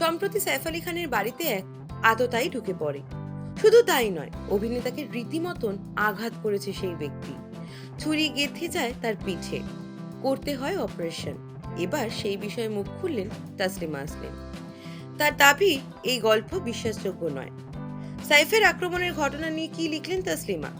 সম্প্রতি সাইফ আলী খানের বাড়িতে এক আততাই ঢুকে পড়ে। শুধু তাই নয়, অভিনেতাকে রীতিমতন আঘাত করেছে সেই ব্যক্তি। ছুরি গেঁথে যায় তার পিঠে। করতে হয় অপারেশন। এবার সেই বিষয়ে মুখ খুললেন তাসলিমা আসলেন তার দাবি, এই গল্প বিশ্বাসযোগ্য নয়। সাইফের আক্রমণের ঘটনা নিয়ে কি লিখলেন তাসলিমা?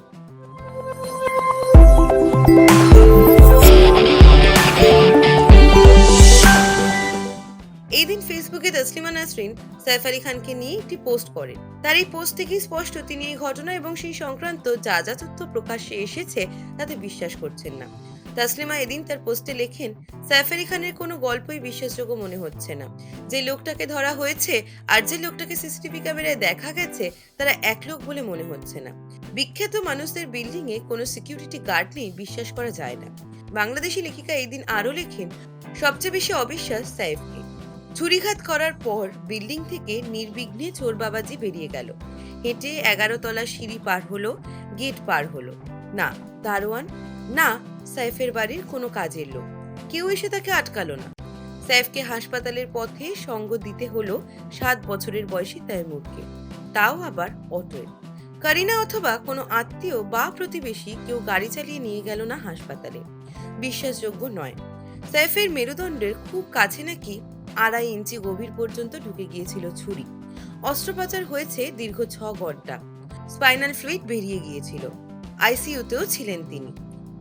ফেসবুকে তসলিমা নাসরিন সাইফ আলী খানকে নিয়ে একটি পোস্ট করেন। তার এই পোস্ট থেকেই স্পষ্ট তিনি এই ঘটনা এবং সেই সংক্রান্ত যা যা তথ্য প্রকাশ্যে এসেছে তাতে বিশ্বাস করছেন না। তাসলিমা এদিন তার পোস্টে লেখেন, সাইফ আলী খানের কোনো গল্পই বিশ্বাসযোগ্য মনে হচ্ছে না। যে লোকটাকে ধরা হয়েছে আর যে লোকটাকে সিসিটিভি ক্যামেরায় দেখা গেছে তারা এক লোক বলে মনে হচ্ছে না। বিখ্যাত মানুষদের বিল্ডিং এ কোনো সিকিউরিটি গার্ড নেই, বিশ্বাস করা যায় না। বাংলাদেশি লেখিকা এই দিন আরও লেখেন, সবচেয়ে বেশি অবিশ্বাস সাইফকে। ছুরিঘাত করার পর বিল্ডিং থেকে নির্বিঘ্নে চোর বাবাজি বেরিয়ে গেল। হেঁটে এগারো তলা সিঁড়ি পার হলো, গেট পার হলো। না, দারোয়ান, না, সাইফের বাড়ির কোনো কাজের লোক। কেউ এসে তাকে আটকালো না। সাইফকে হাসপাতালের পথে সঙ্গ দিতে হলো সাত বছরের বয়সী তৈমুরকে তাও আবার অটোয়। কারিনা অথবা কোনো আত্মীয় বা প্রতিবেশী কেউ গাড়ি চালিয়ে নিয়ে গেল না হাসপাতালে। বিশ্বাসযোগ্য নয়। সাইফের মেরুদণ্ডের খুব কাছে নাকি আড়াই ইঞ্চি গভীর পর্যন্ত ঢুকে গিয়েছিল ছুরি। অস্ত্রোপচার হয়েছে দীর্ঘ ছ ঘণ্টা। স্পাইনাল ফ্লুইড বেরিয়ে গিয়েছিল। আইসিইউতেও ছিলেন তিনি।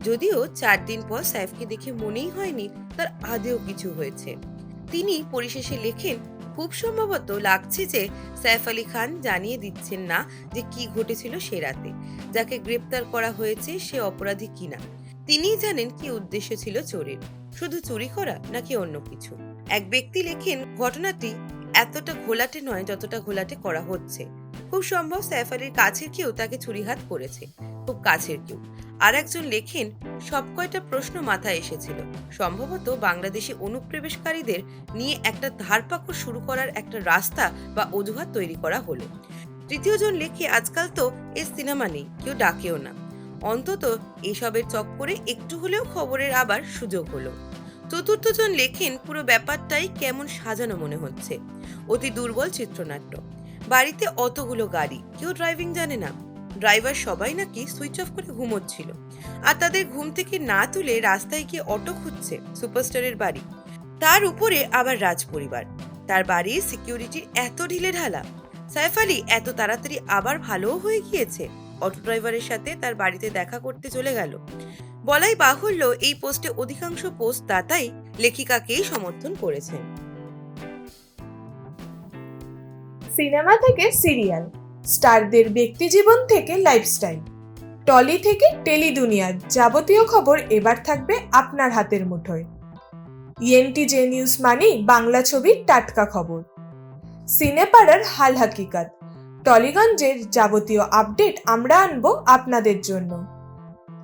যদিও চার দিন পর সাইফকে দেখে মনেই হয়নি তার আদেও কিছু হয়েছে। তিনি পরিশেষে লেখেন, খুব সম্ভবত লাগছে যে সাইফ আলী খান জানিয়ে দিচ্ছেন না যে কি ঘটেছিল সে রাতে। যাকে গ্রেপ্তার করা হয়েছে সে অপরাধী কিনা তিনিই জানেন কি উদ্দেশ্য ছিল চোরের। শুধু চুরি করা নাকি অন্য কিছু? এক ব্যক্তি লেখেন, ঘটনাটি এতটা ঘোলাটে নয় যতটা ঘোলাটে করা হচ্ছে। খুব সম্ভব সাইফ আলীর কাছের কেউ তাকে ছুরিহাত করেছে। খুব কাছের কেউ। আর একজন লেখেন, সব কয়টা প্রশ্ন মাথায় এসেছিল। সম্ভবত বাংলাদেশি অনুপ্রবেশকারীদের নিয়ে একটা ধারপাকড় শুরু করার একটা রাস্তা বা অজুহাত তৈরি করা হলো। তৃতীয়জন লেখে, আজকাল তো এ সিনেমা নেই, কেউ ডাকেও না। অন্তত এসবের চক্করে একটু হলেও খবরের আবার সুযোগ হলো। চতুর্থজন লেখেন পুরো ব্যাপারটাই কেমন সাজানো মনে হচ্ছে। অতি দুর্বল চিত্রনাট্য। বাড়িতে অতগুলো গাড়ি। কেউ ড্রাইভিং জানে না। ড্রাইভার সবাই নাকি সুইচ অফ করে ঘুমোচ্ছিল। আর তাদের ঘুম থেকে না তুলে রাস্তায় গিয়ে অটো খুঁজছে সুপারস্টারের বাড়ি। তার উপরে আবার রাজ পরিবার তার বাড়ির সিকিউরিটির এত ঢিলে ঢালা। সাইফ আলী এত তাড়াতাড়ি আবার ভালোও হয়ে গিয়েছে। অটো ড্রাইভারের সাথে তার বাড়িতে দেখা করতে চলে গেল। বলাই বাহুল্য এই পোস্টে অধিকাংশ পোস্ট দাতাই লেখিকাকেই সমর্থন করেছেন। সিনেমা থেকে সিরিয়াল, স্টারদের ব্যক্তিজীবন থেকে লাইফস্টাইল, টলি থেকে টেলি দুনিয়ার যাবতীয় খবর এবার থাকবে আপনার হাতের মুঠোয়। ইএনটি জে নিউজ মানেই বাংলা ছবির টাটকা খবর। সিনেপাড়ার হাল হাকিকাত টলিগঞ্জের যাবতীয় আপডেট আমরা আনব আপনাদের জন্য।